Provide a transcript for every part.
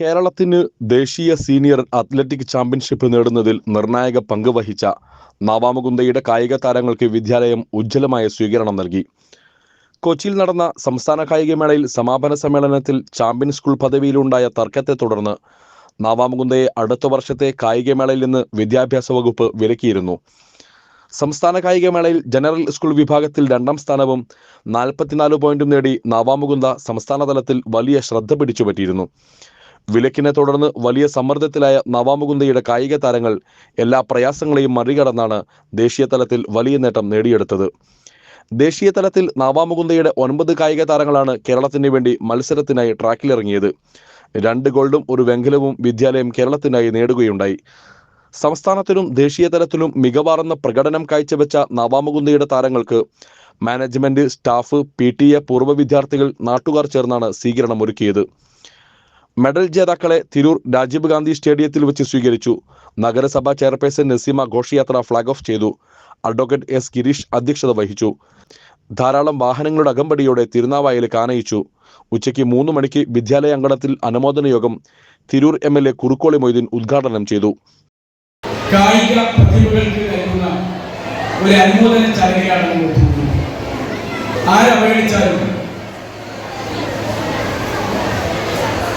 കേരളത്തിന് ദേശീയ senior athletic championship നേടുന്നതിൽ നിർണായക പങ്ക് വഹിച്ച നവാമുകുന്ദയുടെ കായിക താരങ്ങൾക്ക് വിദ്യാലയം ഉജ്ജ്വലമായ സ്വീകരണം നൽകി. കൊച്ചിയിൽ നടന്ന സംസ്ഥാന കായികമേളയിൽ സമാപന സമ്മേളനത്തിൽ ചാമ്പ്യൻ സ്കൂൾ പദവിയിലുണ്ടായ തർക്കത്തെ തുടർന്ന് നവാമുകുന്ദയെ അടുത്ത വർഷത്തെ കായികമേളയിൽ നിന്ന് വിദ്യാഭ്യാസ വകുപ്പ് വിലക്കിയിരുന്നു. സംസ്ഥാന കായികമേളയിൽ ജനറൽ സ്കൂൾ വിഭാഗത്തിൽ രണ്ടാം സ്ഥാനവും നാൽപ്പത്തിനാല് പോയിന്റും നേടി നവാമുകുന്ദ സംസ്ഥാനതലത്തിൽ വലിയ ശ്രദ്ധ പിടിച്ചുപറ്റിയിരുന്നു. വിലക്കിനെ തുടർന്ന് വലിയ സമ്മർദ്ദത്തിലായ നവാമുകുന്ദയുടെ കായിക താരങ്ങൾ എല്ലാ പ്രയാസങ്ങളെയും മറികടന്നാണ് ദേശീയ തലത്തിൽ വലിയ നേട്ടം നേടിയെടുത്തത്. ദേശീയ തലത്തിൽ നവാമുകുന്ദയുടെ ഒൻപത് കായിക താരങ്ങളാണ് കേരളത്തിന് വേണ്ടി മത്സരത്തിനായി ട്രാക്കിലിറങ്ങിയത്. രണ്ട് ഗോൾഡും ഒരു വെങ്കലവും വിദ്യാലയം കേരളത്തിനായി നേടുകയുണ്ടായി. സംസ്ഥാനത്തിലും ദേശീയ തലത്തിലും മികവാർന്ന പ്രകടനം കാഴ്ചവെച്ച നവാമുകുന്ദയുടെ താരങ്ങൾക്ക് management staff P T A പൂർവ വിദ്യാർത്ഥികൾ നാട്ടുകാർ ചേർന്നാണ് സ്വീകരണം ഒരുക്കിയത് മെഡൽ ജേതാക്കളെ തിരൂർ രാജീവ് ഗാന്ധി സ്റ്റേഡിയത്തിൽ വെച്ച് സ്വീകരിച്ചു. നഗരസഭാ ചെയർപേഴ്സൺ നസീമ ഘോഷയാത്ര ഫ്ളാഗ് ഓഫ് ചെയ്തു. അഡ്വക്കേറ്റ് എസ് ഗിരീഷ് അധ്യക്ഷത വഹിച്ചു. ധാരാളം വാഹനങ്ങളുടെ അകമ്പടിയോടെ തിരുനാവായയിൽ കാനയിച്ചു. ഉച്ചയ്ക്ക് മൂന്ന് മണിക്ക് വിദ്യാലയ അങ്കണത്തിൽ അനുമോദന യോഗം Tirur M L A Kurukkoli Moideen ഉദ്ഘാടനം ചെയ്തു. ഒരു അനുമോദന എത്തുന്നത് ആരവഗണിച്ചാലും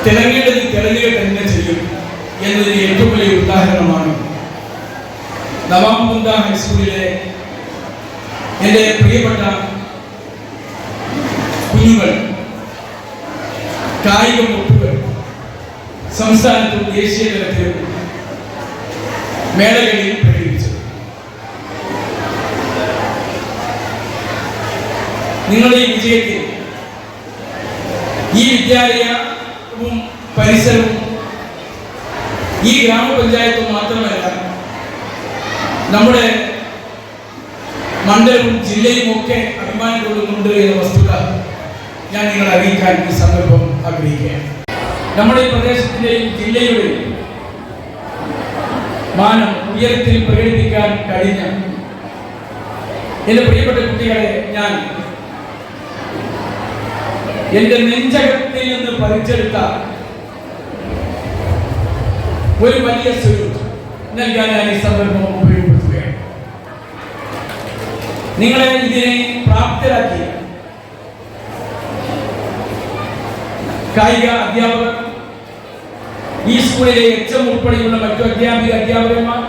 തിളങ്ങേണ്ടത് തിളങ്ങിയിട്ട് തന്നെ ചെയ്യും എന്നതിന് ഏറ്റവും വലിയ ഉദാഹരണമാണ് നവാമുകുന്ദ ഹൈസ്കൂളിലെ എന്റെ പ്രിയപ്പെട്ട കുഞ്ഞുങ്ങൾ കായിക വകുപ്പുകൾ സംസ്ഥാനത്തും ദേശീയ തലത്തിലും മേളകളിൽ പ്രകടിപ്പിച്ചത് നിങ്ങളുടെ ഈ വിജയത്തിൽ ഈ വിദ്യാലയവും പരിസരവും ഈ ഗ്രാമപഞ്ചായത്തും മാത്രമല്ല നമ്മുടെ മണ്ഡലവും ജില്ലയും ഒക്കെ അഭിമാനം കൊള്ളുന്നുണ്ട് എന്ന വസ്തുത ഞാൻ നിങ്ങളെ അറിയിക്കാൻ ഈ സന്ദർഭം ആഗ്രഹിക്കുകയാണ്. നമ്മുടെ ഈ പ്രദേശത്തിന്റെയും ജില്ലയുടെയും മാനം ഉയരത്തിൽ പ്രകടിപ്പിക്കാൻ കഴിഞ്ഞ എന്റെ പ്രിയപ്പെട്ട കുട്ടികളെ ഞാൻ എന്റെ നെഞ്ചകത്തിൽ നിന്ന് പറിച്ചെടുത്ത ഒരു വലിയ സ്വരൂപം നൽകാൻ ഞാൻ ഈ സന്ദർഭം ഉപയോഗപ്പെടുത്തുകയാണ്. നിങ്ങളെ ഇതിനെ പ്രാപ്തരാക്കിയ കായിക അധ്യാപകർ ഈ സ്കൂളിലെ എച്ച് എം ഉൾപ്പെടെയുള്ള മറ്റു അധ്യാപിക അധ്യാപകന്മാർ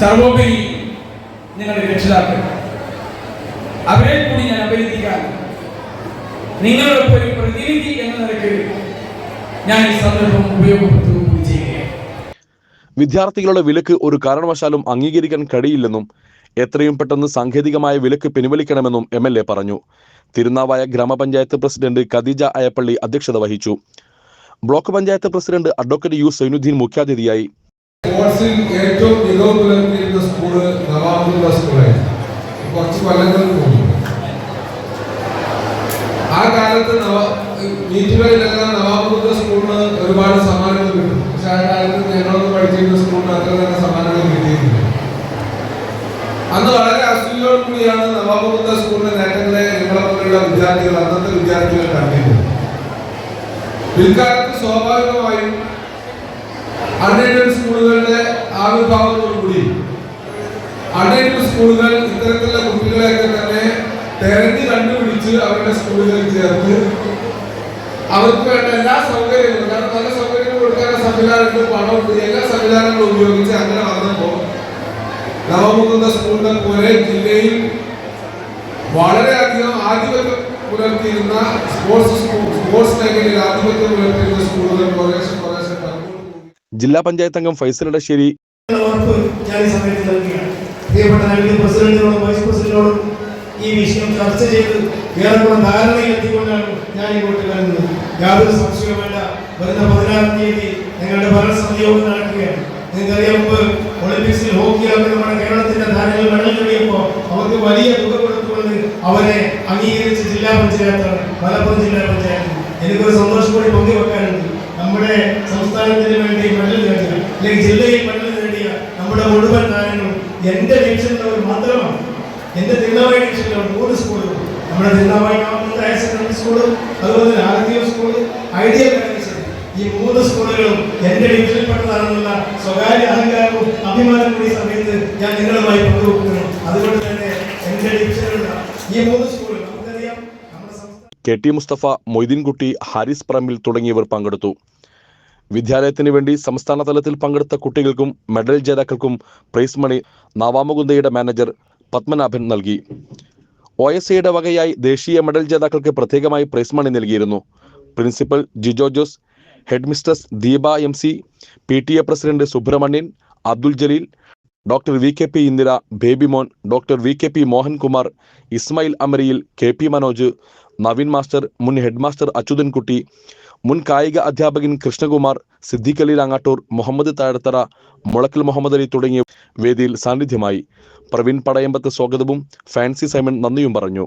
സർവോപരി നിങ്ങളുടെ രക്ഷിതാക്കൾ. അവരെ കൂടി ഞാൻ അഭിനന്ദിക്കാൻ നിങ്ങളോടൊപ്പം ഒരു പ്രതിനിധി എന്ന നിലയ്ക്ക് ഞാൻ ഈ സന്ദർഭം ചെയ്യുകയാണ് വിദ്യാർത്ഥികളുടെ വിലക്ക് ഒരു കാരണവശാലും അംഗീകരിക്കാൻ കഴിയില്ലെന്നും എത്രയും പെട്ടെന്ന് സാങ്കേതികമായ വിലക്ക് പിൻവലിക്കണമെന്നും എം എൽ എ പറഞ്ഞു. തിരുനാവായ ഗ്രാമപഞ്ചായത്ത് പ്രസിഡന്റ് ഖദീജ അയപ്പള്ളി അധ്യക്ഷത വഹിച്ചു. Block panchayat president advocate U Zainuddin മുഖ്യാതിഥിയായി. ആ കാലത്ത് മീറ്റുകളിലെല്ലാം സ്കൂളിന് ഒരുപാട് സമ്മാനങ്ങൾ കിട്ടും പക്ഷെ ആ കാലത്ത് ഞങ്ങളൊന്നും പഠിച്ചിരുന്ന സ്കൂളിന് അത്ര തന്നെ സമ്മാനങ്ങൾ കിട്ടിയിരുന്നു അന്ന് വളരെ അസൂയോട് കൂടിയാണ് നവാബുദ്ധ സ്കൂളിന്റെ നേട്ടങ്ങളെ പോലെയുള്ള വിദ്യാർത്ഥികൾ അന്നത്തെ വിദ്യാർത്ഥികൾ കണ്ടിരുന്നത്. പിൽക്കാലത്ത് സ്വാഭാവികമായും അൺഎയ്ഡഡ് സ്കൂളുകളുടെ ആവിർഭാവത്തോടുകൂടി അൺഎയ്ഡഡ് സ്കൂളുകൾ ഇത്തരത്തിലുള്ള കുട്ടികളെയൊക്കെ തന്നെ തെരഞ്ഞു കണ്ടുപിടിച്ച് അവരുടെ സ്കൂളുകളിൽ ചേർത്ത് അവർക്ക് വേണ്ട എല്ലാ സൗകര്യങ്ങളും കാരണം നല്ല സംവിധാനങ്ങൾ പണമുണ്ട് എല്ലാ സംവിധാനങ്ങളും ഉപയോഗിച്ച് അങ്ങനെ വന്നപ്പോൾ നവമുകുന്ന സ്കൂളിനെ പോലെ ജില്ലയിൽ വളരെയധികം ആധിപത്യം പുലർത്തിയിരുന്ന സ്പോർട്സ് സ്പോർട്സ് മേഖലയിൽ ആധിപത്യം പുലർത്തിയിരുന്ന സ്കൂളുകൾ കുറേശ്ശെ കുറേശ്ശെ ജില്ലാ പഞ്ചായത്ത് അംഗം ഫൈസൽ ഇടശ്ശേരി ഉറപ്പ് ഞാൻ ഈ സമയത്ത് നൽകുകയാണ്. പ്രിയപ്പെട്ട പ്രസിഡന്റിനോടും വൈസ് പ്രസിഡന്റിനോടും ഈ വിഷയം ചർച്ച ചെയ്ത് ഏറെക്കുറെ ധാരണയിലെത്തിക്കൊണ്ടാണ് ഞാൻ ഇങ്ങോട്ട് വരുന്നത്. യാതൊരു സംശയവുമല്ല വരുന്ന പതിനാറാം തീയതി ഞങ്ങളുടെ ഭരണസമിതി യോഗം നടക്കുകയാണ്. നിങ്ങൾക്കറിയാം മുമ്പ് ഒളിമ്പിക്സിൽ ഹോക്കിയൊക്കെ നമ്മുടെ കേരളത്തിന്റെ താരങ്ങൾ മെഡൽ നേടിയപ്പോൾ അവർക്ക് വലിയ തുക കൊടുത്തുകൊണ്ട് അവരെ അംഗീകരിച്ച ജില്ലാ പഞ്ചായത്താണ് മലപ്പുറം ജില്ലാ പഞ്ചായത്ത്. എനിക്കൊരു സന്തോഷം കൂടി പങ്കുവെക്കാനുണ്ട്. നമ്മുടെ സംസ്ഥാനത്തിന് വേണ്ടി മെഡൽ നേടിയ അല്ലെങ്കിൽ ജില്ലയിൽ മെഡൽ നേടിയ നമ്മുടെ മുഴുവൻ താരങ്ങളും എന്റെ ലക്ഷ്യമുള്ളവർ മാത്രമാണ്. എന്റെ തിരുനാവായി ഡിവിഷനിലാണ് മൂന്ന് സ്കൂളുകൾ. നമ്മുടെ Thirunavaya government higher secondary school അതുപോലെ തന്നെ ആർ സ്കൂൾ ഐഡിയൽ ഈ മൂന്ന് സ്കൂളുകളും എന്റെ ഡിവിഷനിൽപ്പെട്ടതാണെന്നുള്ള സ്വകാര്യ അഹങ്കാരവും അഭിമാനം കൂടി സമയത്ത് ഞാൻ നിങ്ങളുമായി പങ്കുവെക്കുന്നു അതുകൊണ്ട് തന്നെ എന്റെ ഡിവിഷനിലുള്ള ഈ മൂന്ന് സ്കൂളുകൾ കെ ടി മുസ്തഫ മൊയ്തീൻകുട്ടി ഹാരിസ് പറമ്പിൽ തുടങ്ങിയവർ പങ്കെടുത്തു. വിദ്യാലയത്തിന് വേണ്ടി സംസ്ഥാന തലത്തിൽ പങ്കെടുത്ത കുട്ടികൾക്കും മെഡൽ ജേതാക്കൾക്കും പ്രൈസ് മണി നവാമുകുന്ദയുടെ മാനേജർ പത്മനാഭൻ നൽകി. ഒ എസ് സിയുടെ വകയായി ദേശീയ മെഡൽ ജേതാക്കൾക്ക് പ്രത്യേകമായി പ്രൈസ് മണി നൽകിയിരുന്നു. Principal Jijo Jose head Deepa M C P T A president Subrahmanian Abdul Jaleel doctor V K P Indira Baby Mon doctor V K P Mohankumar Ismail Amariyil K P Manoj Naveen master മുൻ head master Achuthankutty മുൻ കായിക അധ്യാപകൻ കൃഷ്ണകുമാർ സിദ്ദിഖ് അലി ലാങ്ങാട്ടൂർ മുഹമ്മദ് താഴത്തറ മുളക്കൽ മുഹമ്മദ് അലി തുടങ്ങിയ വേദിയിൽ സാന്നിധ്യമായി. പ്രവീൺ പടയമ്പത്ത് സ്വാഗതവും fancy Simon നന്ദിയും പറഞ്ഞു.